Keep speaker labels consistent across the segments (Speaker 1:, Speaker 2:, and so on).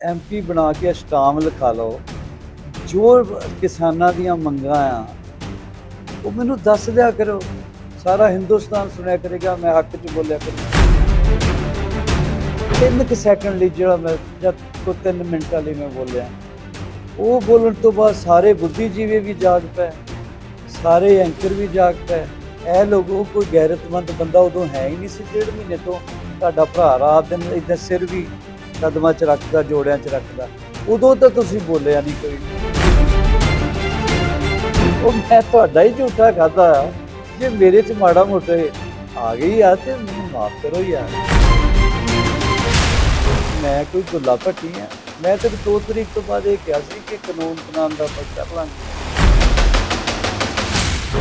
Speaker 1: MP ਬਣਾ ਕੇ stamp ਲਿਖਾ ਲਓ, ਜੋ ਕਿਸਾਨਾਂ ਦੀਆਂ ਮੰਗਾਂ ਆ, ਉਹ ਮੈਨੂੰ ਦੱਸ ਦਿਆ ਕਰੋ। ਸਾਰਾ ਹਿੰਦੁਸਤਾਨ ਸੁਣਿਆ ਕਰੇਗਾ, ਮੈਂ ਹੱਕ 'ਚ ਬੋਲਿਆ ਕਰੂੰ ਤਿੰਨ ਕੁ ਸੈਕਿੰਡ ਲਈ ਜਿਹੜਾ ਮੈਂ ਜਦ ਕੋ ਤਿੰਨ ਮਿੰਟਾਂ ਲਈ ਮੈਂ ਬੋਲਿਆ। ਉਹ ਬੋਲਣ ਤੋਂ ਬਾਅਦ ਸਾਰੇ ਬੁੱਧੀਜੀਵੀ ਵੀ ਜਾਗ ਪਏ, ਸਾਰੇ ਐਂਕਰ ਵੀ ਜਾਗ ਪਏ। ਇਹ ਲੋਗੋ ਕੋਈ ਗੈਰਤਮੰਦ ਬੰਦਾ ਉਦੋਂ ਹੈ ਹੀ ਨਹੀਂ ਸੀ, ਡੇਢ ਮਹੀਨੇ ਤੋਂ। ਤੁਹਾਡਾ ਭਰਾ ਰਾਤ ਦਿਨ ਇਦਾਂ ਸਿਰ ਵੀ ਕਦਮਾਂ 'ਚ ਰੱਖਦਾ, ਜੋੜਿਆਂ 'ਚ ਰੱਖਦਾ। ਉਦੋਂ ਤਾਂ ਤੁਸੀਂ ਬੋਲਿਆ ਨਹੀਂ ਕੋਈ। ਉਹ ਮੈਂ ਤੁਹਾਡਾ ਹੀ ਝੂਠਾ ਖਾਦਾ ਜੇ ਮੇਰੇ 'ਚ ਮਾੜਾ ਮੋਟੇ ਆ ਗਈ ਆ ਤੇ ਮੈਨੂੰ ਮਾਫ ਕਰੋ ਯਾਰ। ਮੈਂ ਕੋਈ ਗੁੱਲਾ ਭੱਟੀ ਆ। ਮੈਂ ਤੇ 2 ਤਰੀਕ ਤੋਂ ਬਾਅਦ ਇਹ ਕਿਹਾ ਸੀ ਕਿ ਕਾਨੂੰਨ ਬਣਾਉਣ ਦਾ ਪੱਕਾ ਪਲਾਨ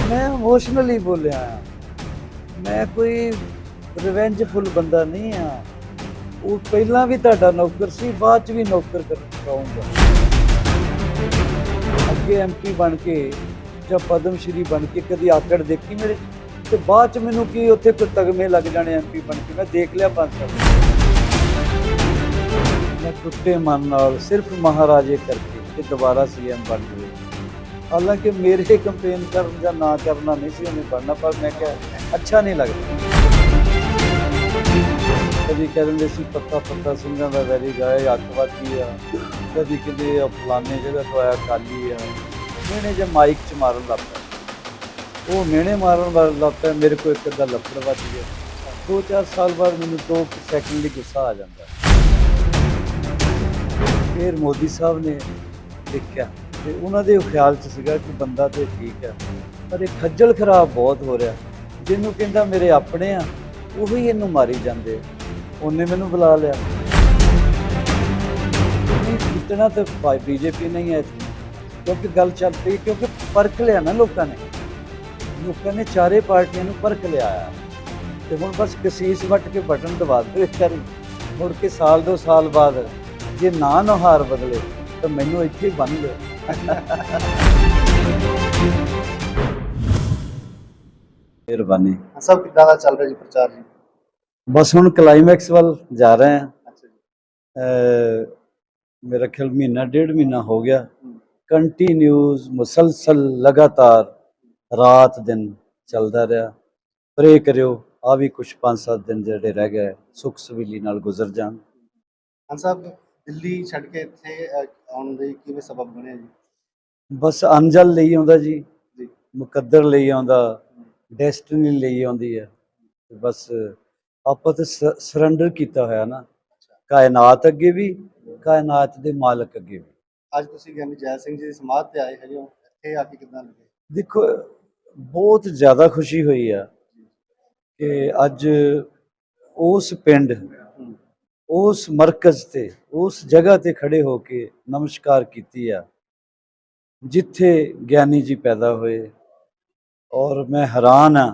Speaker 1: ਮੈਂ ਇਮੋਸ਼ਨਲੀ ਬੋਲਿਆ। ਆ। ਮੈਂ ਕੋਈ ਰਿਵੈਂਜਫੁਲ ਬੰਦਾ ਨਹੀਂ ਆ। ਉਹ ਪਹਿਲਾਂ ਵੀ ਤੁਹਾਡਾ ਨੌਕਰ ਸੀ, ਬਾਅਦ ਚ ਵੀ ਨੌਕਰ ਕਰਾਉਂਗਾ ਅੱਗੇ ਐਮਪੀ ਬਣ ਕੇ ਜਾਂ ਪਦਮ ਸ਼੍ਰੀ ਬਣ ਕੇ ਕਦੀ ਆਕੜ ਦੇਖੀ ਮੇਰੇ 'ਚ? ਤੇ ਬਾਅਦ ਚ ਮੈਨੂੰ ਕੀ ਉੱਥੇ ਕੋਈ ਤਗਮੇ ਲੱਗ ਜਾਣੇ ਐਮਪੀ ਬਣ ਕੇ? ਮੈਂ ਦੇਖ ਲਿਆ ਪੰਜ ਸਾਲ। ਮੈਂ ਟੁੱਟੇ ਮਨ ਨਾਲ ਸਿਰਫ ਮਹਾਰਾਜੇ ਕਰਕੇ ਕਿ ਦੁਬਾਰਾ ਸੀਐਮ ਬਣ ਗਏ ਹਾਲਾਂਕਿ ਮੇਰੇ ਕੰਪੇਨ ਕਰਨ ਜਾਂ ਨਾ ਕਰਨਾ ਨਹੀਂ ਸੀ ਉਹਨੇ ਬਣਨਾ, ਪਰ ਮੈਂ ਕਿਹਾ, ਅੱਛਾ ਨਹੀਂ ਲੱਗਦਾ। ਕਦੀ ਕਹਿ ਦਿੰਦੇ ਸੀ ਪੱਤਾ ਪੱਤਾ ਸਿੰਘਾਂ ਦਾ ਵੈਰੀ ਗਾਏ ਅੱਤਵਾਦੀ ਆ। ਕਦੀ ਕਹਿੰਦੇ ਉਹ ਫਲਾਣੇ ਜਗ੍ਹਾ ਤੋਂ ਆਇਆ ਕਾਲੀ ਆ। ਮੈਨੇ ਜੇ ਮਾਈਕ ਚ ਮਾਰਨ ਲੱਗ ਪਿਆ। ਉਹ ਮੇਨੇ ਮਾਰਨ ਵਾਲਾ ਲੱਗ ਪਿਆ, ਮੇਰੇ ਕੋਲ ਇੱਕ ਅੱਧਾ ਲੱਫੜ ਵੱਜ ਗਿਆ। ਦੋ ਚਾਰ ਸਾਲ ਬਾਅਦ ਮੈਨੂੰ 2 ਸੈਕਿੰਡ ਲਈ ਗੁੱਸਾ ਆ ਜਾਂਦਾ। ਫਿਰ ਮੋਦੀ ਸਾਹਿਬ ਨੇ ਦੇਖਿਆ ਤੇ ਉਹਨਾਂ ਦੇ ਖਿਆਲ ਚ ਸੀਗਾ ਕਿ ਬੰਦਾ ਤੇ ਠੀਕ ਹੈ ਪਰ ਇਹ ਖੱਜਲ ਖਰਾਬ ਬਹੁਤ ਹੋ ਰਿਹਾ। ਜਿਹਨੂੰ ਕਹਿੰਦਾ ਮੇਰੇ ਆਪਣੇ ਆ, ਉਹੀ ਇਹਨੂੰ ਮਾਰੀ ਜਾਂਦੇ ਉਹਨੇ ਮੈਨੂੰ ਬੁਲਾ ਲਿਆ। ਜਿੱਤਣਾ ਤਾਂ ਬੀਜੇਪੀ ਨਹੀਂ ਹੈ ਇੱਥੇ। ਕਿਉਂਕਿ ਗੱਲ ਚੱਲ ਪਈ ਕਿਉਂਕਿ ਪਰਖ ਲਿਆ ਨਾ ਲੋਕਾਂ ਨੇ। ਲੋਕਾਂ ਨੇ ਚਾਰੇ ਪਾਰਟੀਆਂ ਨੂੰ ਪਰਖ ਲਿਆ ਆ। ਤੇ ਹੁਣ ਬਸ ਕਸੀਸ ਵੱਟ ਕੇ ਬਟਨ ਦਬਾ ਦਿਓ ਇੱਕ ਵਾਰੀ। ਮੁੜ ਕੇ ਸਾਲ ਦੋ ਸਾਲ ਬਾਅਦ ਜੇ ਨਾ ਨੁਹਾਰ ਬਦਲੇ ਤਾਂ ਮੈਨੂੰ ਇੱਥੇ ਹੀ ਬੰਨ ਲਿਓ ਮਿਹਰਬਾਨੀ।
Speaker 2: ਸਭ ਕਿੱਦਾਂ ਦਾ ਚੱਲ ਰਿਹਾ ਜੀ ਪ੍ਰਚਾਰ ਜੀ?
Speaker 1: ਬਸ ਹੁਣ ਕਲਾਈਮੈਕਸ ਵੱਲ ਜਾ ਰਹੇ ਅਹ ਮੇਰਾ ਖਿਆਲ ਮਹੀਨਾ ਡੇਢ ਮਹੀਨਾ ਹੋ ਗਿਆ। ਕੰਟੀਨਿਊਸ ਮੁਸਲਸਲ ਲਗਾਤਾਰ ਰਾਤ ਦਿਨ ਚੱਲਦਾ ਰਿਹਾ। ਪ੍ਰੇ ਕਰਿਓ ਆ ਵੀ ਕੁਝ 5-7 ਦਿਨ ਜਿਹੜੇ ਰਹਿ ਗਏ ਸੁਖ ਸਵੀਲੀ ਨਾਲ ਗੁਜ਼ਰ ਜਾਣ।
Speaker 2: ਹਾਂ ਸਾਹਿਬ ਦਿੱਲੀ ਛੱਡ ਕੇ ਇੱਥੇ ਆਉਣ ਦੇ ਕਿਵੇਂ ਸਬਬ ਬਣਿਆ ਜੀ?
Speaker 1: ਬਸ ਅੰਜਲ ਲਈ ਆਉਂਦਾ ਜੀ। ਮੁਕੱਦਰ ਲਈ ਆਉਂਦਾ। ਡੈਸਟੀਨੀ ਲਈ ਆਉਂਦੀ ਹੈ। ਬਸ ਆਪਾਂ ਤੇ ਸਰੈਂਡਰ ਕੀਤਾ ਹੋਇਆ ਨਾ। ਕਾਇਨਾਤ ਅੱਗੇ ਵੀ ਕਾਇਨਾਤ ਦੇ ਮਾਲਕ ਅੱਗੇ ਵੀ।
Speaker 2: ਅੱਜ ਤੁਸੀਂ ਗਿਆਨੀ ਜੈ ਸਿੰਘ ਜੀ ਦੀ ਸਮਾਧ ਤੇ ਆਏ ਹੈਗੇ ਹੋ। ਇੱਥੇ ਆ ਕੇ ਕਿੱਦਾਂ ਲੱਗੇ?
Speaker 1: ਦੇਖੋ ਬਹੁਤ ਜ਼ਿਆਦਾ ਖੁਸ਼ੀ ਹੋਈ ਆ ਕਿ ਅੱਜ ਉਸ ਪਿੰਡ। ਉਸ ਮਰਕਜ਼ ਤੇ ਉਸ ਜਗ੍ਹਾ ਤੇ ਖੜੇ ਹੋ ਕੇ ਨਮਸਕਾਰ ਕੀਤੀ ਆ। ਜਿੱਥੇ ਗਿਆਨੀ ਜੀ ਪੈਦਾ ਹੋਏ। ਔਰ ਮੈਂ ਹੈਰਾਨ ਆ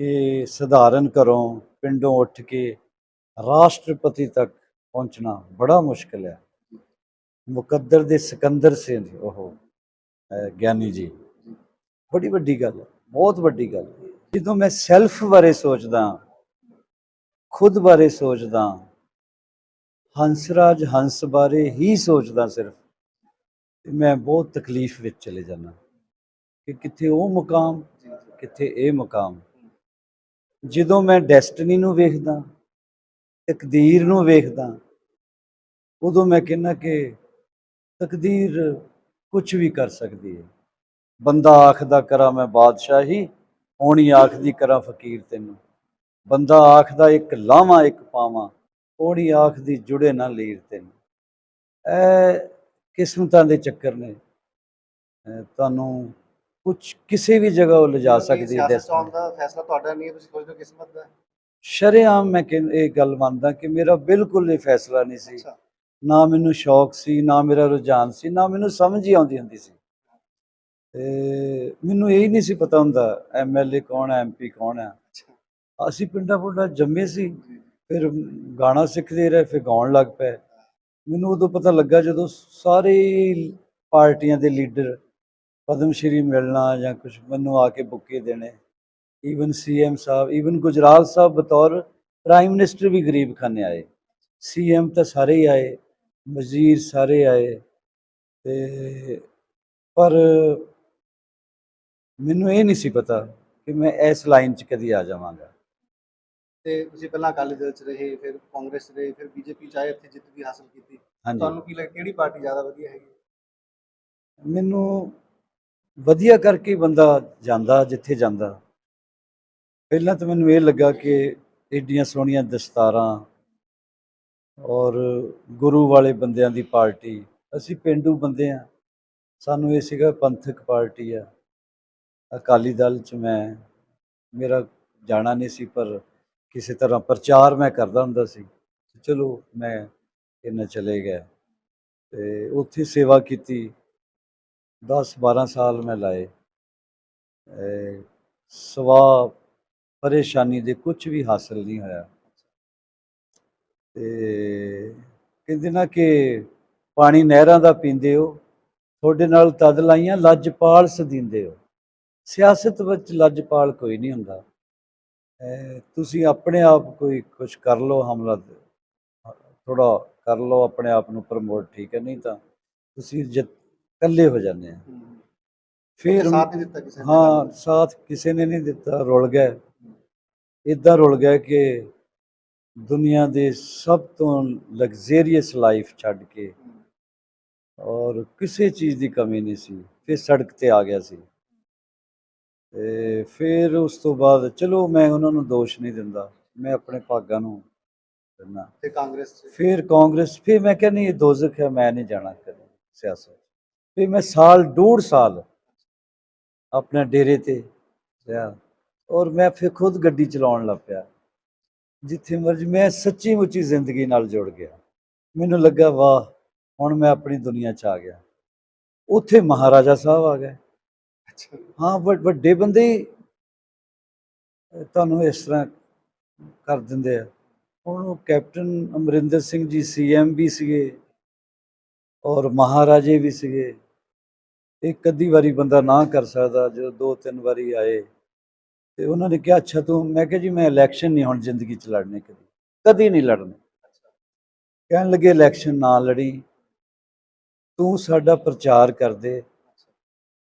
Speaker 1: ਕਿ ਸਧਾਰਨ ਘਰੋਂ ਪਿੰਡੋਂ ਉੱਠ ਕੇ ਰਾਸ਼ਟਰਪਤੀ ਤੱਕ ਪਹੁੰਚਣਾ ਬੜਾ ਮੁਸ਼ਕਲ ਹੈ। ਮੁਕੱਦਰ ਦੇ ਸਿਕੰਦਰ ਸੇ ਉਹ ਗਿਆਨੀ ਜੀ। ਬੜੀ ਵੱਡੀ ਗੱਲ ਹੈ, ਬਹੁਤ ਵੱਡੀ ਗੱਲ ਜਦੋਂ ਮੈਂ ਸੈਲਫ ਬਾਰੇ ਸੋਚਦਾ, ਖੁਦ ਬਾਰੇ ਸੋਚਦਾ, ਹੰਸਰਾਜ ਹੰਸ ਬਾਰੇ ਹੀ ਸੋਚਦਾ ਸਿਰਫ ਮੈਂ ਬਹੁਤ ਤਕਲੀਫ ਵਿੱਚ ਚਲੇ ਜਾਂਦਾ। ਕਿ ਕਿੱਥੇ ਉਹ ਮੁਕਾਮ, ਕਿੱਥੇ ਇਹ ਮੁਕਾਮ। ਜਦੋਂ ਮੈਂ ਡੈਸਟੀਨੀ ਨੂੰ ਵੇਖਦਾ, ਤਕਦੀਰ ਨੂੰ ਵੇਖਦਾ, ਉਦੋਂ ਮੈਂ ਕਹਿੰਦਾ ਕਿ ਤਕਦੀਰ ਕੁਝ ਵੀ ਕਰ ਸਕਦੀ ਹੈ। ਬੰਦਾ ਆਖਦਾ, ਕਰਾਂ ਮੈਂ ਬਾਦਸ਼ਾਹੀ, ਹੋਣੀ ਆਖਦੀ, ਕਰਾਂ ਫਕੀਰ ਤੈਨੂੰ। ਬੰਦਾ ਆਖਦਾ, ਇੱਕ ਲਾਵਾਂ, ਇੱਕ ਪਾਵਾਂ, ਹੋਣੀ ਆਖਦੀ, ਜੁੜੇ ਨਾ ਲੀਰ ਤੈਨੂੰ। ਇਹ ਕਿਸਮਤਾਂ ਦੇ ਚੱਕਰ ਨੇ। ਤੁਹਾਨੂੰ ਕੁਝ ਕਿਸੇ ਵੀ ਜਗ੍ਹਾ ਉਹ ਲਿਜਾ ਸਕਦੀ ਹੈ
Speaker 2: ਸਿਆਸਤ ਆਉਣ। ਦਾ ਫੈਸਲਾ ਤੁਹਾਡਾ ਨਹੀਂ ਹੈ ਤੁਸੀਂ ਸੋਚਦੇ ਹੋ ਕਿਸਮਤ ਦਾ?
Speaker 1: ਸ਼ਰੇਆਮ ਮੈਂ ਕਿ ਇਹ ਗੱਲ ਮੰਨਦਾ ਕਿ ਮੇਰਾ ਬਿਲਕੁਲ ਇਹ ਫੈਸਲਾ ਨਹੀਂ ਸੀ। ਨਾ ਮੈਨੂੰ ਸ਼ੌਕ ਸੀ ਨਾ ਮੇਰਾ ਰੁਝਾਨ ਸੀ ਨਾ ਮੈਨੂੰ ਸਮਝ ਹੀ ਆਉਂਦੀ ਹੁੰਦੀ ਸੀ। ਤੇ ਮੈਨੂੰ ਇਹ ਹੀ ਨਹੀਂ ਸੀ ਪਤਾ ਹੁੰਦਾ ਐਮਐਲਏ ਕੌਣ ਹੈ ਐਮਪੀ ਕੌਣ ਹੈ। ਅਸੀਂ ਪਿੰਡਾਂ ਪੁੰਡਾਂ ਜੰਮੇ ਸੀ ਫਿਰ ਗਾਣਾ ਸਿੱਖਦੇ ਰਹੇ ਫਿਰ ਗਾਉਣ ਲੱਗ ਪਏ। ਮੈਨੂੰ ਉਦੋਂ ਪਤਾ ਲੱਗਾ ਜਦੋਂ ਸਾਰੇ ਪਾਰਟੀਆਂ ਦੇ ਲੀਡਰ ਪਦਮ ਸ਼੍ਰੀ ਮਿਲਣਾ ਜਾਂ ਕੁਝ ਮੈਨੂੰ ਆ ਕੇ ਬੁੱਕੇ ਦੇਣੇ। ਈਵਨ ਸੀਐਮ ਸਾਹਿਬ ਈਵਨ ਗੁਜਰਾਲ ਸਾਹਿਬ ਬਤੌਰ ਪ੍ਰਾਈਮ ਮਿਨਿਸਟਰ ਵੀ ਗਰੀਬ ਖਾਨੇ ਆਏ। ਸੀਐਮ ਤਾਂ ਸਾਰੇ ਹੀ ਆਏ ਵਜ਼ੀਰ ਸਾਰੇ ਆਏ। ਤੇ ਪਰ ਮੈਨੂੰ ਇਹ ਨਹੀਂ ਸੀ ਪਤਾ ਕਿ ਮੈਂ ਇਸ ਲਾਈਨ 'ਚ ਕਦੀ ਆ ਜਾਵਾਂਗਾ।
Speaker 2: ਤੇ ਤੁਸੀਂ ਪਹਿਲਾਂ ਅਕਾਲੀ ਦਲ ਚ ਰਹੇ ਫਿਰ ਕਾਂਗਰਸ 'ਚ ਰਹੇ ਫਿਰ ਬੀਜੇਪੀ ਚ ਆਏ ਇੱਥੇ ਜਿੱਤ ਵੀ ਹਾਸਲ ਕੀਤੀ। ਤੁਹਾਨੂੰ ਕੀ ਲੱਗ ਕਿਹੜੀ ਪਾਰਟੀ ਜ਼ਿਆਦਾ ਵਧੀਆ ਹੈਗੀ?
Speaker 1: ਮੈਨੂੰ ਵਧੀਆ ਕਰਕੇ ਬੰਦਾ ਜਾਂਦਾ, ਜਿੱਥੇ ਜਾਂਦਾ। ਪਹਿਲਾਂ ਤਾਂ ਮੈਨੂੰ ਇਹ ਲੱਗਾ ਕਿ ਏਡੀਆਂ ਸੋਹਣੀਆਂ ਦਸਤਾਰਾਂ ਔਰ ਗੁਰੂ ਵਾਲੇ ਬੰਦਿਆਂ ਦੀ ਪਾਰਟੀ। ਅਸੀਂ ਪਿੰਡੂ ਬੰਦੇ ਆ ਸਾਨੂੰ ਇਹ ਸੀਗਾ ਪੰਥਕ ਪਾਰਟੀ ਆ। ਅਕਾਲੀ ਦਲ ਚ ਮੈਂ, ਮੇਰਾ ਜਾਣਾ ਨਹੀਂ ਸੀ, ਪਰ ਕਿਸੇ ਤਰ੍ਹਾਂ ਪ੍ਰਚਾਰ ਮੈਂ ਕਰਦਾ ਹੁੰਦਾ ਸੀ। ਚਲੋ, ਮੈਂ ਇਹਨਾਂ ਚਲੇ ਗਿਆ। ਤੇ ਉੱਥੇ ਸੇਵਾ ਕੀਤੀ। 10 12 ਸਾਲ ਮੈਂ ਲਾਏ। ਅਹ ਸਵਾ ਪਰੇਸ਼ਾਨੀ ਦੇ ਕੁਝ ਵੀ ਹਾਸਲ ਨਹੀਂ ਹੋਇਆ। ਤੇ ਕਹਿੰਦੇ ਨਾ ਕਿ ਪਾਣੀ ਨਹਿਰਾਂ ਦਾ ਪੀਂਦੇ ਹੋ, ਤੁਹਾਡੇ ਨਾਲ ਤਦ ਲਾਈਆਂ ਲੱਜਪਾਲ ਸਦੀਂਦੇ ਹੋ। ਸਿਆਸਤ ਵਿੱਚ ਲੱਜਪਾਲ ਕੋਈ ਨਹੀਂ ਹੁੰਦਾ। ਤੁਸੀਂ ਆਪਣੇ ਆਪ ਕੋਈ ਕੁਝ ਕਰ ਲਓ, ਹਮਲਾ ਥੋੜਾ ਕਰ ਲਓ, ਆਪਣੇ ਆਪ ਨੂੰ ਪ੍ਰਮੋਟ ਠੀਕ ਹੈ, ਨਹੀਂ ਤਾਂ ਤੁਸੀਂ ਜਿੱਤ ਇਕੱਲੇ ਹੋ ਜਾਂਦੇ ਆ। ਫਿਰ
Speaker 2: ਸਾਥ ਨਹੀਂ ਦਿੱਤਾ ਕਿਸੇ ਨੇ?
Speaker 1: ਹਾਂ ਸਾਥ ਕਿਸੇ ਨੇ ਨਹੀਂ ਦਿੱਤਾ ਰੁਲ ਗਏ ਇਦਾਂ ਰੁਲ ਗਏ ਕਿ ਦੁਨੀਆ ਦੇ ਸਭ ਤੋਂ ਲਗਜ਼ਰੀਅਸ ਲਾਈਫ ਛੱਡ ਕੇ ਔਰ ਕਿਸੇ ਚੀਜ਼ ਦੀ ਕਮੀ ਨਹੀਂ ਸੀ ਫਿਰ ਸੜਕ ਤੇ ਆ ਗਿਆ ਸੀ। ਤੇ ਫਿਰ ਉਸ ਤੋਂ ਬਾਅਦ ਚਲੋ ਮੈਂ ਉਹਨਾਂ ਨੂੰ ਦੋਸ਼ ਨਹੀਂ ਦਿੰਦਾ ਮੈਂ ਆਪਣੇ ਭਾਗਾਂ ਨੂੰ ਦਿੰਦਾ।
Speaker 2: ਤੇ ਕਾਂਗਰਸ
Speaker 1: ਫਿਰ ਕਾਂਗਰਸ ਫਿਰ ਮੈਂ ਕਿਹਾ ਨਹੀਂ ਇਹ ਦੋਜ਼ਖ ਹੈ ਮੈਂ ਨਹੀਂ ਜਾਣਾ ਕਦੇ ਸਿਆਸਤ ਫਿਰ ਮੈਂ ਸਾਲ ਡੂਢ ਸਾਲ ਆਪਣੇ ਡੇਰੇ ਤੇ ਰਿਹਾ ਔਰ ਮੈਂ ਫਿਰ ਖੁਦ ਗੱਡੀ ਚਲਾਉਣ ਲੱਗ ਪਿਆ। ਜਿੱਥੇ ਮਰਜ਼ੀ ਮੈਂ ਸੱਚੀ ਮੁੱਚੀ ਜ਼ਿੰਦਗੀ ਨਾਲ ਜੁੜ ਗਿਆ। ਮੈਨੂੰ ਲੱਗਾ ਵਾਹ ਹੁਣ ਮੈਂ ਆਪਣੀ ਦੁਨੀਆ 'ਚ ਆ ਗਿਆ। ਉੱਥੇ ਮਹਾਰਾਜਾ ਸਾਹਿਬ ਆ ਗਏ। ਹਾਂ ਵੱਡ- ਵੱਡੇ ਬੰਦੇ ਤੁਹਾਨੂੰ ਇਸ ਤਰ੍ਹਾਂ ਕਰ ਦਿੰਦੇ ਆ। ਹੁਣ ਉਹ ਕੈਪਟਨ ਅਮਰਿੰਦਰ ਸਿੰਘ ਜੀ ਸੀਐਮ ਵੀ ਸੀਗੇ ਔਰ ਮਹਾਰਾਜੇ ਵੀ ਸੀਗੇ। ਇੱਕ ਅੱਧੀ ਵਾਰੀ ਬੰਦਾ ਨਾ ਕਰ ਸਕਦਾ, ਜਦੋਂ ਦੋ ਤਿੰਨ ਵਾਰੀ ਆਏ। ਤੇ ਉਹਨਾਂ ਨੇ ਕਿਹਾ, ਅੱਛਾ ਤੂੰ, ਮੈਂ ਕਿਹਾ ਜੀ, ਮੈਂ ਇਲੈਕਸ਼ਨ ਨਹੀਂ ਹੁਣ ਜ਼ਿੰਦਗੀ 'ਚ ਲੜਨੇ ਕਦੀ। ਕਦੀ ਨਹੀਂ ਲੜਨੇ। ਕਹਿਣ ਲੱਗੇ ਇਲੈਕਸ਼ਨ ਨਾ ਲੜੀ। ਤੂੰ ਸਾਡਾ ਪ੍ਰਚਾਰ ਕਰ ਦੇ।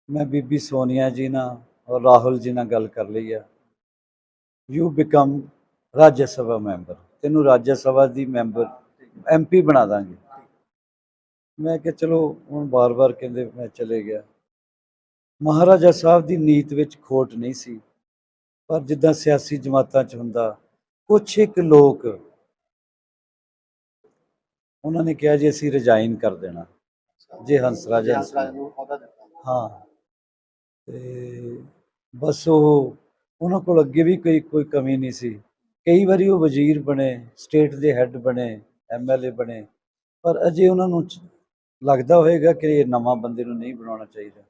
Speaker 1: ਮੈਂ ਬੀਬੀ ਸੋਨੀਆ ਜੀ ਨਾਲ ਔਰ ਰਾਹੁਲ ਜੀ ਨਾਲ ਗੱਲ ਕਰ ਲਈ ਆ। You become Rajya Sabha member. ਤੈਨੂੰ ਰਾਜ ਸਭਾ ਦੀ ਮੈਂਬਰ ਐਮਪੀ ਬਣਾ ਦਾਂਗੇ। ਮੈਂ ਕਿਹਾ ਚਲੋ ਹੁਣ ਬਾਰ-ਬਾਰ ਕਹਿੰਦੇ ਮੈਂ ਚਲੇ ਗਿਆ। ਮਹਾਰਾਜਾ ਸਾਹਿਬ ਦੀ ਨੀਤ ਵਿੱਚ ਖੋਟ ਨਹੀਂ ਸੀ। ਪਰ ਜਿੱਦਾਂ ਸਿਆਸੀ ਜਮਾਤਾਂ 'ਚ ਹੁੰਦਾ, ਕੁਛ ਇੱਕ ਲੋਕ ਉਹਨਾਂ ਨੇ ਕਿਹਾ ਜੀ, ਅਸੀਂ ਰਿਜ਼ਾਈਨ ਕਰ ਦੇਣਾ। ਜੇ ਹੰਸ
Speaker 2: ਰਾਜਾ ਨੂੰ ਅਹੁਦਾ
Speaker 1: ਹਾਂ। ਤੇ ਬਸ ਉਹ ਉਹਨਾਂ ਕੋਲ ਅੱਗੇ ਵੀ ਕੋਈ ਕੋਈ ਕਮੀ ਨਹੀਂ ਸੀ। ਕਈ ਵਾਰੀ ਉਹ ਵਜ਼ੀਰ ਬਣੇ, ਸਟੇਟ ਦੇ ਹੈੱਡ ਬਣੇ ਐਮਐਲਏ ਬਣੇ, ਪਰ ਅਜੇ ਉਹਨਾਂ ਨੂੰ ਲੱਗਦਾ ਹੋਵੇਗਾ ਕਿ ਇਹ ਨਵਾਂ ਬੰਦੇ ਨੂੰ ਨਹੀਂ ਬਣਾਉਣਾ ਚਾਹੀਦਾ।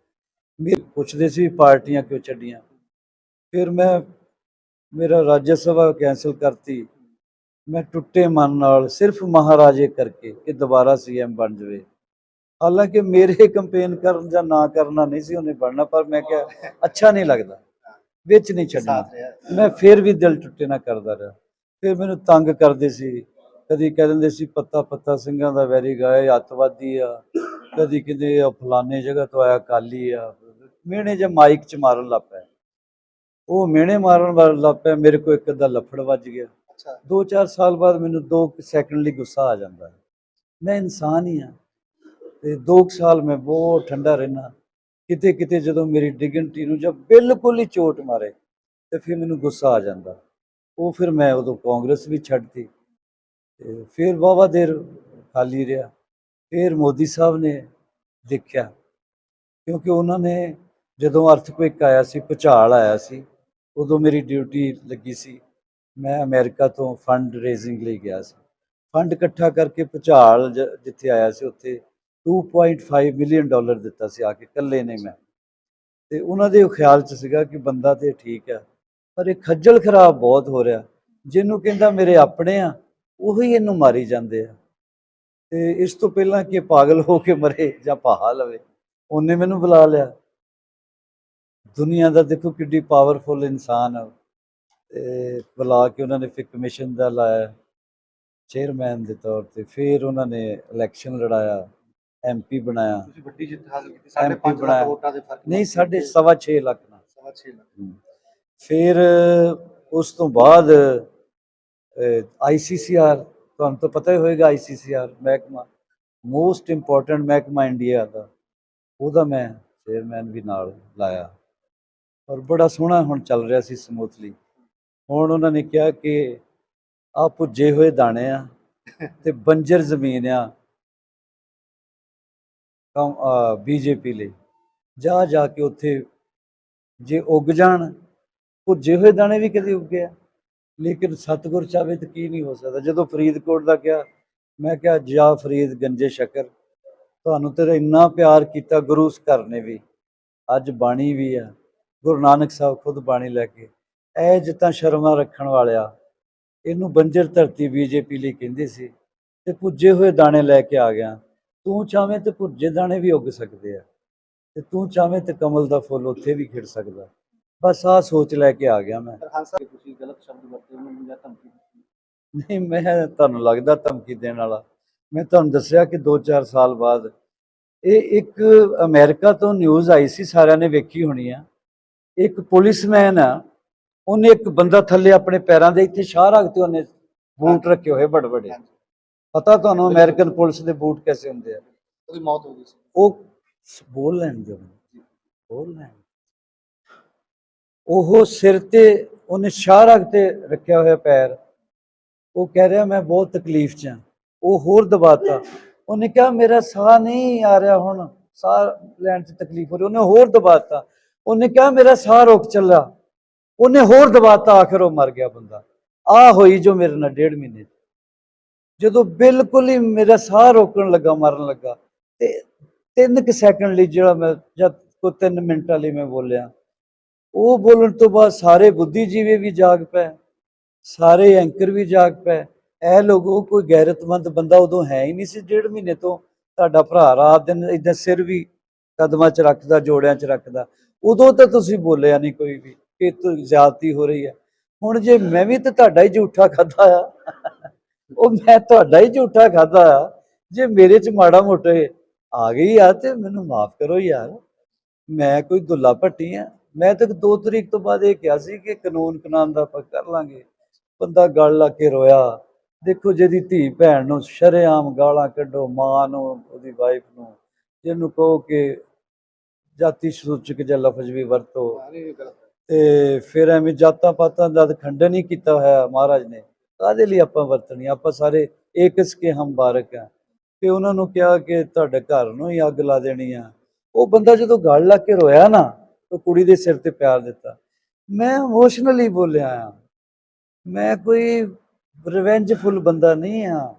Speaker 1: ਮੇਰੇ ਪੁੱਛਦੇ ਸੀ ਪਾਰਟੀਆਂ ਕਿਉਂ ਛੱਡੀਆਂ? ਫਿਰ ਮੈਂ ਮੇਰਾ ਰਾਜ ਸਭਾ ਕੈਂਸਲ ਕਰਤੀ। ਮੈਂ ਟੁੱਟੇ ਮਨ ਨਾਲ ਸਿਰਫ ਮਹਾਰਾਜੇ ਕਰਕੇ ਕਿ ਦੁਬਾਰਾ ਸੀਐਮ ਬਣ ਜਾਵੇ। ਹਾਲਾਂਕਿ ਮੇਰੇ ਕੰਪੇਨ ਕਰਨ ਜਾਂ ਨਾ ਕਰਨਾ ਨਹੀਂ ਸੀ ਉਹਨੇ ਬਣਨਾ ਪਰ ਮੈਂ ਕਿਹਾ ਅੱਛਾ ਨਹੀਂ ਲੱਗਦਾ। ਵਿੱਚ ਨਹੀਂ ਛੱਡਣਾ। ਮੈਂ ਫਿਰ ਵੀ ਦਿਲ ਟੁੱਟੇ ਨਾ ਕਰਦਾ ਰਿਹਾ। ਫਿਰ ਮੈਨੂੰ ਤੰਗ ਕਰਦੇ ਸੀ ਕਦੀ ਕਹਿ ਦਿੰਦੇ ਸੀ ਪੱਤਾ ਪੱਤਾ ਸਿੰਘਾਂ ਦਾ ਵੈਰੀ ਗਾਏ ਅੱਤਵਾਦੀ ਆ। ਕਦੀ ਕਹਿੰਦੇ ਆ ਫਲਾਣੇ ਜਗ੍ਹਾ ਤੋਂ ਆਇਆ ਕਾਲੀ ਆ। ਮਿਹਣੇ ਜਾਂ ਮਾਈਕ ਚ ਮਾਰਨ ਲੱਗ ਪਿਆ। ਉਹ ਮਿਹਣੇ ਮਾਰਨ ਵਾਲਾ ਲੱਗ ਪਿਆ ਮੇਰੇ ਕੋਲ ਇੱਕ ਅੱਧਾ ਲੱਫੜ ਵੱਜ ਗਿਆ।
Speaker 2: ਅੱਛਾ।
Speaker 1: 2-4 ਸਾਲ ਬਾਅਦ ਮੈਨੂੰ 2 ਸੈਕਿੰਡ ਲਈ ਗੁੱਸਾ ਆ ਜਾਂਦਾ। ਮੈਂ ਇਨਸਾਨ ਹੀ ਹਾਂ ਤੇ 2 ਸਾਲ ਮੈਂ ਬਹੁਤ ਠੰਡਾ ਰਹਿਣਾ ਕਿਤੇ ਕਿਤੇ ਜਦੋਂ ਮੇਰੀ ਡਿਗਨਿਟੀ ਨੂੰ ਜਦ ਬਿਲਕੁਲ ਹੀ ਚੋਟ ਮਾਰੇ ਤੇ ਫਿਰ ਮੈਨੂੰ ਗੁੱਸਾ ਆ ਜਾਂਦਾ। ਉਹ ਫਿਰ ਮੈਂ ਉਦੋਂ ਕਾਂਗਰਸ ਵੀ ਛੱਡਤੀ। ਤੇ ਫਿਰ ਵਾਹਵਾ ਦੇਰ ਖਾਲੀ ਰਿਹਾ। ਫਿਰ ਮੋਦੀ ਸਾਹਿਬ ਨੇ ਦੇਖਿਆ, ਕਿਉਂਕਿ ਉਹਨਾਂ ਨੇ ਜਦੋਂ ਅਰਥਕੁਇਕ ਆਇਆ ਸੀ, ਭੁਚਾਲ ਆਇਆ ਸੀ, ਉਦੋਂ ਮੇਰੀ ਡਿਊਟੀ ਲੱਗੀ ਸੀ। ਮੈਂ ਅਮਰੀਕਾ ਤੋਂ ਫੰਡ ਰੇਜ਼ਿੰਗ ਲਈ ਗਿਆ ਸੀ। ਫੰਡ ਇਕੱਠਾ ਕਰਕੇ ਭੁਚਾਲ ਜਿੱਥੇ ਆਇਆ ਸੀ, ਉੱਥੇ 2.5 ਮਿਲੀਅਨ ਡਾਲਰ ਦਿੱਤਾ ਸੀ, ਆ ਕੇ ਇਕੱਲੇ ਨੇ ਮੈਂ। ਤੇ ਉਹਨਾਂ ਦੇ ਖਿਆਲ 'ਚ ਸੀਗਾ ਕਿ ਬੰਦਾ ਤੇ ਠੀਕ ਆ, ਪਰ ਇਹ ਖੱਜਲ ਖਰਾਬ ਬਹੁਤ ਹੋ ਰਿਹਾ। ਜਿਹਨੂੰ ਕਹਿੰਦਾ ਮੇਰੇ ਆਪਣੇ ਆ ਉਹੀ ਇਹਨੂੰ ਮਾਰੀ ਜਾਂਦੇ ਆ। ਤੇ ਇਸ ਤੋਂ ਪਹਿਲਾਂ ਕਿ ਪਾਗਲ ਹੋ ਕੇ ਮਰੇ ਜਾਂ ਪਾਹਾ ਲਵੇ ਉਹਨੇ ਮੈਨੂੰ ਬੁਲਾ ਲਿਆ। ਦੁਨੀਆ ਦਾ ਦੇਖੋ ਕਿੱਡੀ ਪਾਵਰਫੁਲ ਇਨਸਾਨ ਆ। ਤੇ ਬੁਲਾ ਕੇ ਉਹਨਾਂ ਨੇ ਫਿਰ ਕਮਿਸ਼ਨ ਦਾ ਲਾਇਆ ਚੇਅਰਮੈਨ ਦੇ ਤੌਰ ਤੇ। ਫਿਰ ਉਹਨਾਂ ਨੇ ਇਲੈਕਸ਼ਨ ਲੜਾਇਆ ਐਮਪੀ ਬਣਾਇਆ।
Speaker 2: ਤੁਸੀਂ ਵੱਡੀ ਜਿੱਤ ਹਾਸਲ ਕੀਤੀ ਸਾਢੇ
Speaker 1: MP
Speaker 2: ਪੰਜ ਲੱਖ
Speaker 1: ਬਣਾਇਆ।
Speaker 2: ਵੋਟਾਂ ਦੇ ਫ਼ਰਕ
Speaker 1: ਨਹੀਂ ਸਾਡੇ
Speaker 2: ਤੇ
Speaker 1: ਸਵਾ ਛੇ ਲੱਖ ਨਾਲ।
Speaker 2: ਸਵਾ ਛੇ ਲੱਖ।
Speaker 1: ਫਿਰ ਉਸ ਤੋਂ ਬਾਅਦ ਆਈਸੀਸੀਆਰ ਤੁਹਾਨੂੰ ਤਾਂ ਪਤਾ ਹੀ ਹੋਵੇਗਾ ਆਈਸੀਸੀਆਰ ਮਹਿਕਮਾ ਮੋਸਟ ਇੰਪੋਰਟੈਂਟ ਮਹਿਕਮਾ ਇੰਡੀਆ ਦਾ। ਉਹਦਾ ਮੈਂ ਚੇਅਰਮੈਨ ਵੀ ਨਾਲ ਲਾਇਆ। ਔਰ ਬੜਾ ਸੋਹਣਾ ਹੁਣ ਚੱਲ ਰਿਹਾ ਸੀ ਸਮੂਥਲੀ ਹੁਣ ਉਹਨਾਂ ਨੇ ਕਿਹਾ ਕਿ ਆ ਪੁੱਜੇ ਹੋਏ ਦਾਣੇ ਆ ਤੇ ਬੰਜਰ ਜ਼ਮੀਨ ਆ ਕਮ ਬੀਜੇਪੀ ਲਈ। ਜਾ ਜਾ ਕੇ ਉੱਥੇ ਜੇ ਉੱਗ ਜਾਣ ਭੁੱਜੇ ਹੋਏ ਦਾਣੇ ਵੀ ਕਦੇ ਉੱਗੇ ਆ? ਲੇਕਿਨ ਸਤਿਗੁਰ ਚਾਵੇ ਤਾਂ ਕੀ ਨਹੀਂ ਹੋ ਸਕਦਾ। ਜਦੋਂ ਫਰੀਦਕੋਟ ਦਾ ਕਿਹਾ ਮੈਂ ਕਿਹਾ, ਜਾ ਫਰੀਦ ਗੰਜੇ ਸ਼ਕਰ, ਤੁਹਾਨੂੰ ਤੇਰਾ ਇੰਨਾ ਪਿਆਰ ਕੀਤਾ, ਗੁਰੂ ਉਸ ਘਰ ਨੇ ਵੀ। ਅੱਜ ਬਾਣੀ ਵੀ ਆ। ਗੁਰੂ ਨਾਨਕ ਸਾਹਿਬ ਖੁਦ ਬਾਣੀ ਲੈ ਕੇ ਐ ਜਿੱਤਾਂ ਸ਼ਰਮਾ ਰੱਖਣ ਵਾਲਿਆ, ਇਹਨੂੰ ਬੰਜਰ ਧਰਤੀ ਬੀਜੇਪੀ ਲਈ ਕਹਿੰਦੇ ਸੀ ਤੇ ਭੁੱਜੇ ਹੋਏ ਦਾਣੇ ਲੈ ਕੇ ਆ ਗਿਆ। ਤੂੰ ਚਾਵੇਂ ਤੇ ਭੁੱਜੇ ਦਾਣੇ ਵੀ ਉੱਗ ਸਕਦੇ ਆ ਤੇ ਤੂੰ ਚਾਵੇਂ ਤੇ ਕਮਲ ਦਾ ਫੁੱਲ ਉੱਥੇ ਵੀ ਖਿੜ ਸਕਦਾ। ਬਸ ਆਹ ਸੋਚ ਲੈ ਕੇ ਆ ਗਿਆ ਮੈਂ।
Speaker 2: ਪਰ ਹਾਂ ਸਰ ਤੁਸੀਂ ਗਲਤ ਸ਼ਬਦ ਵਰਤੇ ਉਹਨਾਂ ਨੂੰ ਜਾਂ ਧਮਕੀ ਦਿੱਤੀ।
Speaker 1: ਨਹੀਂ ਮੈਂ ਤੁਹਾਨੂੰ ਲੱਗਦਾ ਧਮਕੀ ਦੇਣ ਵਾਲਾ। ਮੈਂ ਤੁਹਾਨੂੰ ਦੱਸਿਆ ਕਿ 2-4 ਸਾਲ ਬਾਅਦ। ਇਹ ਇੱਕ ਅਮਰੀਕਾ ਤੋਂ ਨਿਊਜ਼ ਆਈ ਸੀ ਸਾਰਿਆਂ ਨੇ ਵੇਖੀ ਹੋਣੀ ਆ। ਇੱਕ ਪੁਲਿਸਮੈਨ ਆ ਉਹਨੇ ਇੱਕ ਬੰਦਾ ਥੱਲੇ ਆਪਣੇ ਪੈਰਾਂ ਦੇ ਇੱਥੇ ਸ਼ਾਹ ਰੱਖ ਤੇ ਉਹਨੇ ਬੂਟ ਰੱਖੇ ਹੋਏ ਬੜ ਬੜੇ ਪਤਾ ਤੁਹਾਨੂੰ ਅਮਰੀਕਨ ਪੁਲਿਸ ਦੇ ਬੂਟ ਕੈਸੇ ਹੁੰਦੇ ਆ?
Speaker 2: ਉਹਦੀ ਮੌਤ ਹੋ ਗਈ ਸੀ।
Speaker 1: ਉਹ ਬੋਲ ਲੈਣ ਦਿਓ। ਬੋਲ ਲੈਣ ਉਹ ਸਿਰ ਤੇ, ਉਹਨੇ ਸ਼ਾਹ ਰੱਖ ਤੇ ਰੱਖਿਆ ਹੋਇਆ ਪੈਰ। ਉਹ ਕਹਿ ਰਿਹਾ, ਮੈਂ ਬਹੁਤ ਤਕਲੀਫ 'ਚ ਹਾਂ ਉਹ ਹੋਰ ਦਬਾਤਾ। ਉਹਨੇ ਕਿਹਾ, ਮੇਰਾ ਸਾਹ ਨਹੀਂ ਆ ਰਿਹਾ ਹੁਣ। ਸਾਹ ਲੈਣ 'ਚ ਤਕਲੀਫ ਹੋ ਰਹੀ ਉਹਨੇ ਹੋਰ ਦਬਾਤਾ। ਉਹਨੇ ਕਿਹਾ, ਮੇਰਾ ਸਾਹ ਰੁਕ ਚੱਲਾ ਉਹਨੇ ਹੋਰ ਦਬਾਤਾ, ਆਖਰ ਉਹ ਮਰ ਗਿਆ ਬੰਦਾ। ਆ ਹੋਈ ਜੋ ਮੇਰੇ ਨਾਲ ਡੇਢ ਮਹੀਨੇ ਜਦੋਂ ਬਿਲਕੁਲ ਹੀ ਮੇਰਾ ਸਾਹ ਰੋਕਣ ਲੱਗਾ, ਮਰਨ ਲੱਗਾ, ਤੇ ਤਿੰਨ ਕੁ ਸੈਕਿੰਡ ਲਈ ਜਿਹੜਾ ਮੈਂ ਜਦ ਕੋ ਤਿੰਨ ਮਿੰਟਾਂ ਲਈ ਮੈਂ ਬੋਲਿਆ ਉਹ ਬੋਲਣ ਤੋਂ ਬਾਅਦ ਸਾਰੇ ਬੁੱਧੀਜੀਵੀ ਵੀ ਜਾਗ ਪਏ, ਸਾਰੇ ਐਂਕਰ ਵੀ ਜਾਗ ਪਏ। ਇਹ ਲੋਗੋ ਕੋਈ ਗੈਰਤਮੰਦ ਬੰਦਾ ਉਦੋਂ ਹੈ ਹੀ ਨਹੀਂ ਸੀ, ਡੇਢ ਮਹੀਨੇ ਤੋਂ ਤੁਹਾਡਾ ਭਰਾ ਰਾਤ ਦਿਨ ਇਦਾਂ ਸਿਰ ਵੀ ਕਦਮਾਂ 'ਚ ਰੱਖਦਾ, ਜੋੜਿਆਂ 'ਚ ਰੱਖਦਾ। ਉਦੋਂ ਤਾਂ ਤੁਸੀਂ ਬੋਲਿਆ ਨਹੀਂ ਕੋਈ ਵੀ ਕਿ ਤੂੰ ਜ਼ਿਆਦਤੀ ਹੋ ਰਹੀ ਹੈ। ਹੁਣ ਜੇ ਮੈਂ ਵੀ ਤਾਂ ਤੁਹਾਡਾ ਹੀ ਝੂਠਾ ਖਾਦਾ ਆ। ਉਹ ਮੈਂ ਤੁਹਾਡਾ ਹੀ ਝੂਠਾ ਖਾਦਾ ਆ। ਜੇ ਮੇਰੇ 'ਚ ਮਾੜਾ ਮੋਟੇ ਆ ਗਈ ਆ ਤੇ ਮੈਨੂੰ ਮਾਫ ਕਰੋ ਯਾਰ। ਮੈਂ ਕੋਈ ਦੁੱਲਾ ਭੱਟੀ ਆ। ਮੈਂ ਤਾਂ 2 ਤਰੀਕ ਤੋਂ ਬਾਅਦ ਇਹ ਕਿਹਾ ਸੀ ਕਿ ਕਾਨੂੰਨ ਕਾਨੂੰਨ ਦਾ ਆਪਾਂ ਕਰ ਲਾਂਗੇ। ਬੰਦਾ ਗਲ ਲਾ ਕੇ ਰੋਇਆ। ਦੇਖੋ ਜਿਹਦੀ ਧੀ ਭੈਣ ਨੂੰ ਸ਼ਰੇਆਮ ਗਾਲਾਂ ਕੱਢੋ ਮਾਂ ਨੂੰ ਉਹਦੀ ਵਾਈਫ ਨੂੰ ਜਿਹਨੂੰ ਕਹੋ ਕਿ ਜਾਤੀ ਸੂਚਕ ਜਾਂ ਲਫ਼ਜ਼ ਵੀ ਵਰਤੋ। ਤੇ ਫਿਰ ਐਵੇਂ ਜਾਤਾਂ ਪਾਤਾਂ ਦਾ ਖੰਡਨ ਹੀ ਕੀਤਾ ਹੋਇਆ ਮਹਾਰਾਜ ਨੇ। ਕਾਹਦੇ ਲਈ ਆਪਾਂ ਵਰਤਣੀ? ਆਪਾਂ ਸਾਰੇ ਏਕਸ ਕੇ ਹਮ ਬਾਰਕ ਆ ਤੇ ਉਹਨਾਂ ਨੂੰ ਕਿਹਾ ਕਿ ਤੁਹਾਡੇ ਘਰ ਨੂੰ ਹੀ ਅੱਗ ਲਾ ਦੇਣੀ ਆ। ਉਹ ਬੰਦਾ ਜਦੋਂ ਗਲ ਲਾ ਕੇ ਰੋਇਆ ਨਾ ਉਹ ਕੁੜੀ ਦੇ ਸਿਰ ਤੇ ਪਿਆਰ ਦਿੱਤਾ। ਮੈਂ ਇਮੋਸ਼ਨਲੀ ਬੋਲਿਆ ਆ। ਮੈਂ ਕੋਈ ਰਿਵੈਂਜਫੁਲ ਬੰਦਾ ਨਹੀਂ ਆ।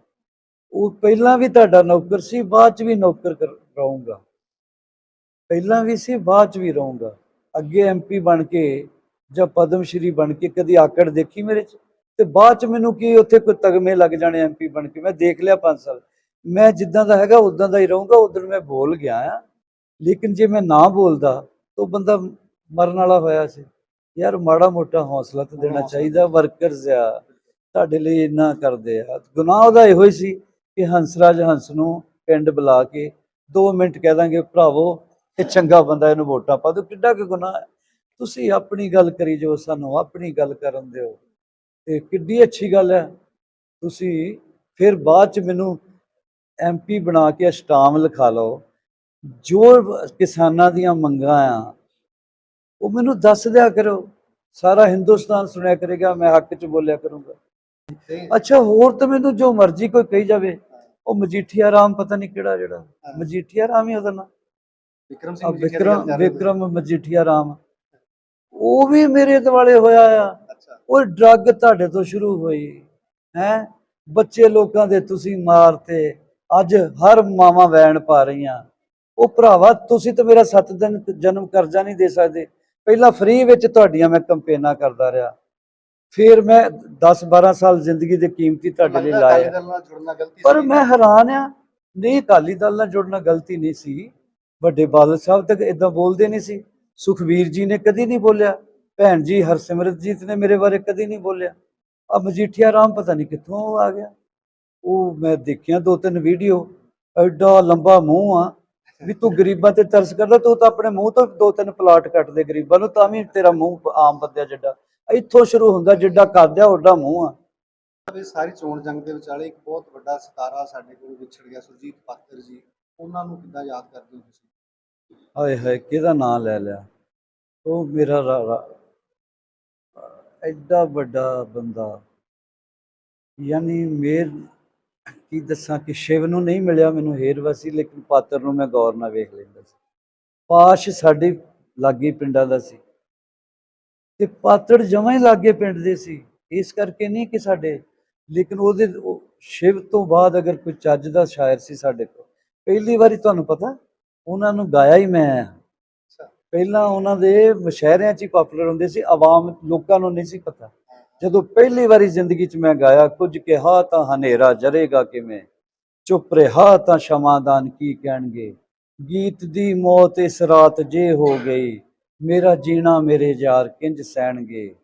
Speaker 1: ਉਹ ਪਹਿਲਾਂ ਵੀ ਤੁਹਾਡਾ ਨੌਕਰ ਸੀ, ਬਾਅਦ ਚ ਵੀ ਨੌਕਰ ਕਰ- ਰਹੂੰਗਾ। ਪਹਿਲਾਂ ਵੀ ਸੀ, ਬਾਅਦ ਚ ਵੀ ਰਹੂੰਗਾ। ਅੱਗੇ ਐਮਪੀ ਬਣ ਕੇ ਜਾਂ ਪਦਮ ਸ਼੍ਰੀ ਬਣ ਕੇ ਕਦੀ ਆਕੜ ਦੇਖੀ ਮੇਰੇ ਚ? ਤੇ ਬਾਅਦ ਚ ਮੈਨੂੰ ਕੀ ਉੱਥੇ ਕੋਈ ਤਗਮੇ ਲੱਗ ਜਾਣੇ ਐਮਪੀ ਬਣ ਕੇ? ਮੈਂ ਦੇਖ ਲਿਆ 5 ਸਾਲ। ਮੈਂ ਜਿੱਦਾਂ ਦਾ ਹੈਗਾ, ਉਦਾਂ ਦਾ ਹੀ ਰਹੂੰਗਾ। ਉਦੋਂ ਮੈਂ ਬੋਲ ਗਿਆ ਆ। ਲੇਕਿਨ ਜੇ ਮੈਂ ਨਾ ਬੋਲਦਾ ਉਹ ਬੰਦਾ ਮਰਨ ਵਾਲਾ ਹੋਇਆ ਸੀ। ਯਾਰ ਮਾੜਾ ਮੋਟਾ ਹੌਸਲਾ ਤਾਂ ਦੇਣਾ। ਚਾਹੀਦਾ ਵਰਕਰਸ ਆ ਤੁਹਾਡੇ ਲਈ ਇੰਨਾ ਕਰਦੇ ਆ। ਗੁਨਾਹ ਉਹਦਾ ਇਹੋ ਹੀ ਸੀ ਕਿ ਹੰਸਰਾਜ ਹੰਸ ਨੂੰ ਪਿੰਡ ਬੁਲਾ ਕੇ 2 ਮਿੰਟ ਕਹਿ ਦਾਂਗੇ ਭਰਾਵੋ ਇਹ ਚੰਗਾ ਬੰਦਾ ਇਹਨੂੰ ਵੋਟਾਂ ਪਾ ਦਿਓ। ਕਿੱਡਾ ਕੁ ਗੁਨਾਹ ਹੈ। ਤੁਸੀਂ ਆਪਣੀ ਗੱਲ ਕਰੀ ਜੋ ਸਾਨੂੰ ਆਪਣੀ ਗੱਲ ਕਰਨ ਦਿਓ। ਤੇ ਕਿੱਡੀ ਅੱਛੀ ਗੱਲ ਹੈ। ਤੁਸੀਂ ਫਿਰ ਬਾਅਦ ਚ ਮੈਨੂੰ ਐਮਪੀ ਬਣਾ ਕੇ ਅਸ਼ਟਾਮ ਲਿਖਾ ਲਓ। ਜੋ ਕਿਸਾਨਾਂ ਦੀਆਂ ਮੰਗਾਂ ਆ ਉਹ ਮੈਨੂੰ ਦੱਸ ਦਿਆ ਕਰੋ। ਸਾਰਾ ਹਿੰਦੁਸਤਾਨ ਸੁਣਿਆ ਕਰੇਗਾ ਮੈਂ ਹੱਕ ਚ ਬੋਲਿਆ ਕਰੂੰਗਾ। ਅੱਛਾ ਹੋਰ ਤਾਂ ਮੈਨੂੰ ਜੋ ਮਰਜ਼ੀ ਕੋਈ ਕਹੀ ਜਾਵੇ ਉਹ ਮਜੀਠੀਆ ਰਾਮ ਪਤਾ ਨਹੀਂ ਕਿਹੜਾ ਜਿਹੜਾ। ਮਜੀਠੀਆ ਰਾਮ ਹੀ ਉਹਦਾ ਨਾਮ
Speaker 2: ਵਿਕਰਮ ਸਿੰਘ
Speaker 1: ਵਿਕਰਮ ਵਿਕਰਮ ਮਜੀਠੀਆ ਰਾਮ। ਉਹ ਵੀ ਮੇਰੇ ਦੁਆਲੇ ਹੋਇਆ ਆ। ਉਹ ਡਰੱਗ ਤੁਹਾਡੇ ਤੋਂ ਸ਼ੁਰੂ ਹੋਈ। ਹੈ? ਬੱਚੇ ਲੋਕਾਂ ਦੇ ਤੁਸੀਂ ਮਾਰਤੇ। ਅੱਜ ਹਰ ਮਾਵਾਂ ਵੈਣ ਪਾ ਰਹੀਆਂ। ਉਹ ਭਰਾਵਾ ਤੁਸੀਂ ਤਾਂ ਮੇਰਾ 7 ਦਿਨ ਜਨਮ ਕਰਜ਼ਾ ਨਹੀਂ ਦੇ ਸਕਦੇ। ਪਹਿਲਾਂ ਫ੍ਰੀ ਵਿੱਚ ਤੁਹਾਡੀਆਂ ਮੈਂ ਕੰਪੇਨਾਂ ਕਰਦਾ ਰਿਹਾ। ਫਿਰ ਮੈਂ 10 12 ਸਾਲ ਜ਼ਿੰਦਗੀ ਦੇ ਕੀਮਤੀ ਤੁਹਾਡੇ ਲਈ ਲਾਏ ਪਰ। ਮੈਂ ਹੈਰਾਨ ਆ ਨਹੀਂ ਅਕਾਲੀ ਦਲ ਨਾਲ ਜੁੜਨਾ ਗਲਤੀ ਨਹੀਂ ਸੀ। ਵੱਡੇ ਬਾਦਲ ਸਾਹਿਬ ਤੱਕ ਇਦਾਂ ਬੋਲਦੇ ਨਹੀਂ ਸੀ। ਸੁਖਵੀਰ ਜੀ ਨੇ ਕਦੀ ਨਹੀਂ ਬੋਲਿਆ। ਭੈਣ ਜੀ ਹਰਸਿਮਰਤ ਜੀਤ ਨੇ ਮੇਰੇ ਬਾਰੇ ਕਦੀ ਨਹੀਂ ਬੋਲਿਆ। ਆ ਮਜੀਠੀਆ ਰਾਮ ਪਤਾ ਨਹੀਂ ਕਿੱਥੋਂ ਆ ਗਿਆ। ਉਹ ਮੈਂ ਦੇਖਿਆ ਦੋ ਤਿੰਨ ਵੀਡੀਓ। ਐਡਾ ਲੰਬਾ ਮੂੰਹ ਆ। ਵੀ ਤੂੰ ਗਰੀਬਾਂ ਤੇ ਤਰਸ ਕਰਦਾ ਤੂੰ ਤਾਂ ਆਪਣੇ ਮੂੰਹ ਤੋਂ ਦੋ ਤਿੰਨ ਪਲਾਟ ਕੱਟ ਦੇ ਗਰੀਬਾਂ ਨੂੰ ਤਾਂ ਵੀ ਤੇਰਾ ਮੂੰਹ ਆਮ ਬੰਦਿਆ ਜਿੱਡਾ। ਇੱਥੋਂ ਸ਼ੁਰੂ ਹੁੰਦਾ ਜਿੱਡਾ ਕਰਦਿਆ ਓਡਾ ਮੂੰਹ ਆ।
Speaker 2: ਵੀ ਸਾਰੀ ਚੋਣ ਜੰਗ ਦੇ ਵਿਚਾਲੇ ਇੱਕ ਬਹੁਤ ਵੱਡਾ ਸਿਤਾਰਾ ਸਾਡੇ ਕੋਲ ਵਿਛੜ ਗਿਆ ਸੁਰਜੀਤ ਪਾਤਰ ਜੀ। ਉਹਨਾਂ ਨੂੰ ਕਿੱਦਾਂ ਯਾਦ ਕਰਦੇ ਹੋ ਤੁਸੀਂ?
Speaker 1: ਹਾਏ ਹਾਏ ਕਿਹਦਾ ਨਾਂ ਲੈ ਲਿਆ? ਉਹ ਮੇਰਾ ਐਡਾ ਵੱਡਾ ਬੰਦਾ। ਯਾਨੀ ਮੇਰ ਕੀ ਦੱਸਾਂ ਕਿ ਸ਼ਿਵ ਨੂੰ ਨਹੀਂ ਮਿਲਿਆ ਮੈਨੂੰ ਹੇਰਵਾਸੀ ਲੇਕਿਨ ਪਾਤਰ ਨੂੰ ਮੈਂ ਗੌਰ ਨਾਲ ਵੇਖ ਲੈਂਦਾ ਸੀ। ਪਾਸ਼ ਸਾਡੇ ਲਾਗੇ ਪਿੰਡਾਂ ਦਾ ਸੀ ਤੇ ਪਾਤਰ ਜਮਾਂ ਹੀ ਲਾਗੇ ਪਿੰਡ ਦੇ ਸੀ। ਇਸ ਕਰਕੇ ਨਹੀਂ ਕਿ ਸਾਡੇ ਲੇਕਿਨ ਉਹਦੇ ਉਹ ਸ਼ਿਵ ਤੋਂ ਬਾਅਦ ਅਗਰ ਕੋਈ ਚੱਜ ਦਾ ਸ਼ਾਇਰ ਸੀ ਸਾਡੇ ਕੋਲ। ਪਹਿਲੀ ਵਾਰੀ ਤੁਹਾਨੂੰ ਪਤਾ ਉਹਨਾਂ ਨੂੰ ਗਾਇਆ ਹੀ ਮੈਂ ਪਹਿਲਾਂ ਉਹਨਾਂ ਦੇ ਮੁਸ਼ਾਇਰਿਆਂ 'ਚ ਹੀ ਪਾਪੂਲਰ ਹੁੰਦੇ ਸੀ ਆਵਾਮ ਲੋਕਾਂ ਨੂੰ ਨਹੀਂ ਸੀ ਪਤਾ। ਜਦੋਂ ਪਹਿਲੀ ਵਾਰੀ ਜ਼ਿੰਦਗੀ 'ਚ ਮੈਂ ਗਾਇਆ, ਕੁਝ ਕਿਹਾ ਤਾਂ ਹਨੇਰਾ ਜਰੇਗਾ ਕਿਵੇਂ? ਚੁੱਪ ਰਿਹਾ ਤਾਂ ਸ਼ਮਾਦਾਨ ਕੀ ਕਹਿਣਗੇ? ਗੀਤ ਦੀ ਮੌਤ ਇਸ ਰਾਤ ਜੇ ਹੋ ਗਈ, ਮੇਰਾ ਜੀਣਾ ਮੇਰੇ ਯਾਰ ਕਿੰਜ ਸਹਿਣਗੇ?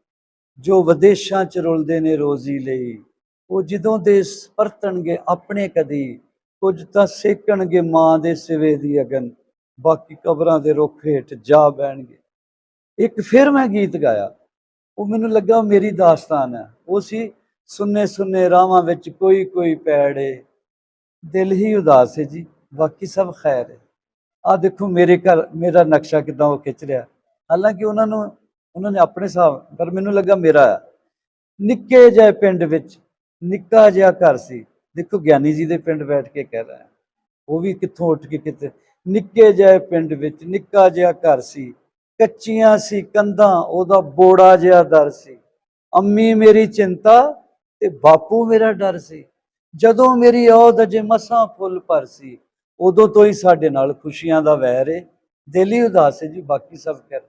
Speaker 1: ਜੋ ਵਿਦੇਸ਼ਾਂ 'ਚ ਰੁਲਦੇ ਨੇ ਰੋਜ਼ੀ ਲਈ, ਉਹ ਜਦੋਂ ਦੇਸ ਪਰਤਣਗੇ ਆਪਣੇ ਕਦੀ, ਕੁਝ ਤਾਂ ਸੇਕਣਗੇ ਮਾਂ ਦੇ ਸਿਵੇ ਦੀ ਅਗਨ, ਬਾਕੀ ਕਬਰਾਂ ਦੇ ਰੁੱਖ ਹੇਠ ਜਾ ਬਹਿਣਗੇ। ਇੱਕ ਫਿਰ ਮੈਂ ਗੀਤ ਗਾਇਆ ਉਹ ਮੈਨੂੰ ਲੱਗਾ ਉਹ ਮੇਰੀ ਦਾਸਤਾਨ ਹੈ। ਉਹ ਸੀ ਸੁੰਨੇ ਸੁੰਨੇ ਰਾਵਾਂ ਵਿੱਚ ਕੋਈ ਕੋਈ ਪੈੜੇ। ਦਿਲ ਹੀ ਉਦਾਸ ਹੈ ਜੀ, ਬਾਕੀ ਸਭ ਖੈਰ ਹੈ। ਆ ਦੇਖੋ ਮੇਰੇ ਘਰ, ਮੇਰਾ ਨਕਸ਼ਾ ਕਿਦਾਂ ਉਹ ਖਿੱਚ ਰਿਹਾ। ਹਾਲਾਂਕਿ ਉਹਨਾਂ ਨੂੰ, ਉਹਨਾਂ ਨੇ ਆਪਣੇ ਹਿਸਾਬ, ਪਰ ਮੈਨੂੰ ਲੱਗਾ ਮੇਰਾ ਹੈ। ਨਿੱਕੇ ਜਿਹੇ ਪਿੰਡ ਵਿੱਚ, ਨਿੱਕਾ ਜਿਹਾ ਘਰ ਸੀ। ਦੇਖੋ ਗਿਆਨੀ ਜੀ ਦੇ ਪਿੰਡ ਬੈਠ ਕੇ ਕਹਿ ਰਿਹਾ ਉਹ ਵੀ ਕਿੱਥੋਂ ਉੱਠ ਕੇ ਕਿਤੇ ਨਿੱਕੇ ਜਿਹੇ ਪਿੰਡ ਵਿੱਚ ਨਿੱਕਾ ਜਿਹਾ ਘਰ ਸੀ। ਕੱਚੀਆਂ ਸੀ ਕੰਧਾਂ, ਉਹਦਾ ਬੋੜਾ ਜਿਹਾ ਦਰ ਸੀ। ਅੰਮੀ ਮੇਰੀ ਚਿੰਤਾ ਤੇ ਬਾਪੂ ਮੇਰਾ ਡਰ ਸੀ। ਜਦੋਂ ਮੇਰੀ ਔਦ ਅਜੇ ਮਸਾਂ ਫੁੱਲ ਭਰ ਸੀ, ਉਦੋਂ ਤੋਂ ਹੀ ਸਾਡੇ ਨਾਲ ਖੁਸ਼ੀਆਂ ਦਾ ਵਹਿਰ ਏ। ਦਿਲ ਹੀ ਉਦਾਸ ਹੈ ਜੀ, ਬਾਕੀ ਸਭ ਕਰ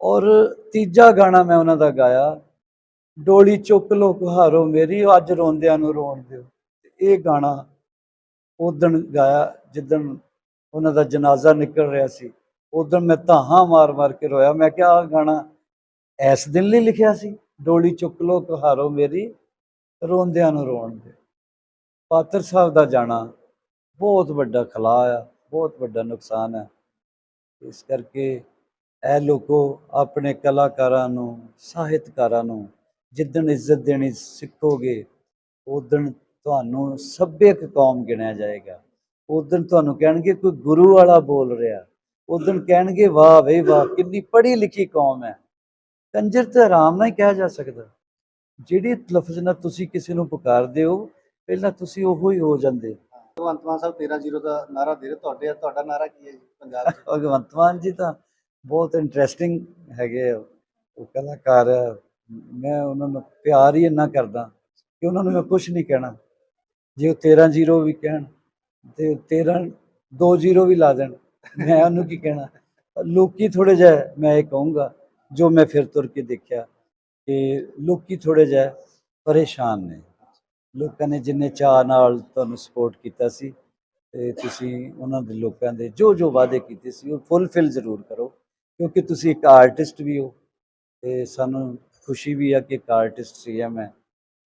Speaker 1: ਔਰ ਤੀਜਾ ਗਾਣਾ ਮੈਂ ਉਹਨਾਂ ਦਾ ਗਾਇਆ, ਡੋਲੀ ਚੁੱਕ ਲੋ ਕੁਹਾਰੋ ਮੇਰੀ, ਅੱਜ ਰੋਂਦਿਆਂ ਨੂੰ ਰੋਣ ਦਿਓ। ਇਹ ਗਾਣਾ ਉਦਣ ਗਾਇਆ, ਜਿੱਦਣ ਉਹਨਾਂ ਦਾ ਜਨਾਜ਼ਾ ਨਿਕਲ ਰਿਹਾ ਸੀ। ਉਦੋਂ ਮੈਂ ਤਾਹਾਂ ਮਾਰ-ਮਾਰ ਕੇ ਰੋਇਆ। ਮੈਂ ਕਿਹਾ, ਆਹ ਗਾਣਾ ਇਸ ਦਿਨ ਲਈ ਲਿਖਿਆ ਸੀ। ਡੋਲੀ ਚੁੱਕ ਲੋ ਕਹਾਰੋ ਮੇਰੀ, ਰੋਂਦਿਆਂ ਨੂੰ ਰੋਣ ਦੇ ਪਾਤਰ ਸਾਹਿਬ ਦਾ ਜਾਣਾ ਬਹੁਤ ਵੱਡਾ ਖਲਾ ਆ, ਬਹੁਤ ਵੱਡਾ ਨੁਕਸਾਨ ਹੈ ਇਸ ਕਰਕੇ ਇਹ ਲੋਕੋ ਆਪਣੇ ਕਲਾਕਾਰਾਂ ਨੂੰ, ਸਾਹਿਤਕਾਰਾਂ ਨੂੰ ਜਿੱਦਣ ਇੱਜ਼ਤ ਦੇਣੀ ਸਿੱਖੋਗੇ, ਉਦਣ ਤੁਹਾਨੂੰ ਸੱਭਿਅਕ ਕੌਮ ਗਿਣਿਆ ਜਾਏਗਾ। ਉਦਣ ਤੁਹਾਨੂੰ ਕਹਿਣਗੇ, ਕੋਈ ਗੁਰੂ ਵਾਲਾ ਬੋਲ ਰਿਹਾ। ਉਦਣ ਕਹਿਣਗੇ ਵਾਹ ਵੇ ਵਾਹ ਕਿੰਨੀ ਪੜ੍ਹੀ ਲਿਖੀ ਕੌਮ ਹੈ। ਕੰਜਰ ਤੇ ਆਰਾਮ ਨਾਲ ਹੀ ਕਿਹਾ ਜਾ ਸਕਦਾ। ਜਿਹੜੀ ਲਫ਼ਜ਼ ਨਾਲ ਤੁਸੀਂ ਕਿਸੇ ਨੂੰ ਪੁਕਾਰਦੇ ਹੋ ਪਹਿਲਾਂ ਤੁਸੀਂ ਉਹੋ ਹੀ ਹੋ ਜਾਂਦੇ।
Speaker 2: ਭਗਵੰਤ ਮਾਨ ਸਾਹਿਬ 13-0 ਦਾ ਨਾਰਾ ਦੇ ਰਹੇ ਤੁਹਾਡੇ ਤੁਹਾਡਾ ਨਾਰਾ ਕੀ ਹੈ ਜੀ ਪੰਜਾਬ 'ਚ?
Speaker 1: ਭਗਵੰਤ ਮਾਨ ਜੀ ਤਾਂ ਬਹੁਤ ਇੰਟਰਸਟਿੰਗ ਹੈਗੇ। ਉਹ ਕਲਾਕਾਰ ਮੈਂ ਉਹਨਾਂ ਨੂੰ ਪਿਆਰ ਹੀ ਇੰਨਾ ਕਰਦਾ ਕਿ ਉਹਨਾਂ ਨੂੰ ਮੈਂ ਕੁਝ ਨਹੀਂ ਕਹਿਣਾ। ਜੇ ਉਹ 13 ਜ਼ੀਰੋ ਵੀ ਕਹਿਣ ਤੇ 13 2 ਜ਼ੀਰੋ ਵੀ ਲਾ ਦੇਣ। ਮੈਂ ਉਹਨੂੰ ਕੀ ਕਹਿਣਾ? ਲੋਕੀ ਥੋੜੇ ਜਿਹਾ, ਮੈਂ ਇਹ ਕਹੂੰਗਾ, ਜੋ ਮੈਂ ਫਿਰ ਤੁਰ ਕੇ ਦੇਖਿਆ ਕਿ ਲੋਕੀ ਥੋੜੇ ਜਿਹਾ ਪਰੇਸ਼ਾਨ ਨੇ। ਲੋਕਾਂ ਨੇ ਜਿੰਨੇ ਚਾਅ ਨਾਲ ਤੁਹਾਨੂੰ ਸਪੋਰਟ ਕੀਤਾ ਸੀ ਤੇ ਤੁਸੀਂ ਉਹਨਾਂ ਦੇ ਲੋਕਾਂ ਦੇ ਜੋ ਜੋ ਵਾਅਦੇ ਕੀਤੇ ਸੀ ਉਹ ਫੁੱਲਫਿਲ ਜ਼ਰੂਰ ਕਰੋ, ਕਿਉਂਕਿ ਤੁਸੀਂ ਇੱਕ ਆਰਟਿਸਟ ਵੀ ਹੋ ਤੇ ਸਾਨੂੰ ਖੁਸ਼ੀ ਵੀ ਆ ਕਿ ਇੱਕ ਆਰਟਿਸਟ ਸੀ ਆ ਮੈਂ।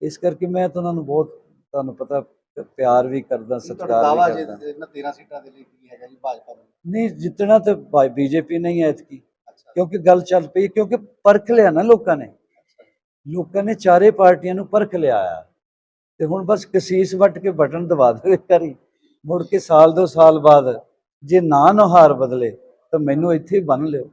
Speaker 1: ਇਸ ਕਰਕੇ ਮੈਂ ਉਹਨਾਂ ਨੂੰ ਬਹੁਤ, ਤੁਹਾਨੂੰ ਪਤਾ ਪਿਆਰ ਵੀ ਕਰਦਾ ਸਤਿਕਾਰ
Speaker 2: ਦਾਵਾ
Speaker 1: ਵੀ
Speaker 2: ਜੇ
Speaker 1: ਕਰਦਾ।
Speaker 2: ਇਹਨਾਂ 13 ਸੀਟਾਂ ਦੇ ਲਈ ਕੀ ਹੈਗਾ ਜੀ ਭਾਜਪਾ
Speaker 1: ਨਹੀਂ ਜਿੱਤਣਾ ਤਾਂ ਬੀਜੇਪੀ ਨਹੀਂ ਐਤਕੀ।
Speaker 2: ਅੱਛਾ।
Speaker 1: ਕਿਉਂਕਿ ਗੱਲ ਚੱਲ ਪਈ ਕਿਉਂਕਿ ਪਰਖ ਲਿਆ ਨਾ ਲੋਕਾਂ ਨੇ। ਲੋਕਾਂ ਨੇ ਚਾਰੇ ਪਾਰਟੀਆਂ ਨੂੰ ਪਰਖ ਲਿਆ ਆ। ਤੇ ਹੁਣ ਬਸ ਕਸੀਸ ਵੱਟ ਕੇ ਬਟਨ ਦਬਾ ਦਿਓ ਇੱਕ ਵਾਰੀ। ਮੁੜ ਕੇ ਸਾਲ ਦੋ ਸਾਲ ਬਾਅਦ ਜੇ ਨਾ ਨੁਹਾਰ ਬਦਲੇ ਤਾਂ ਮੈਨੂੰ ਇੱਥੇ ਹੀ ਬੰਨ ਲਿਓ।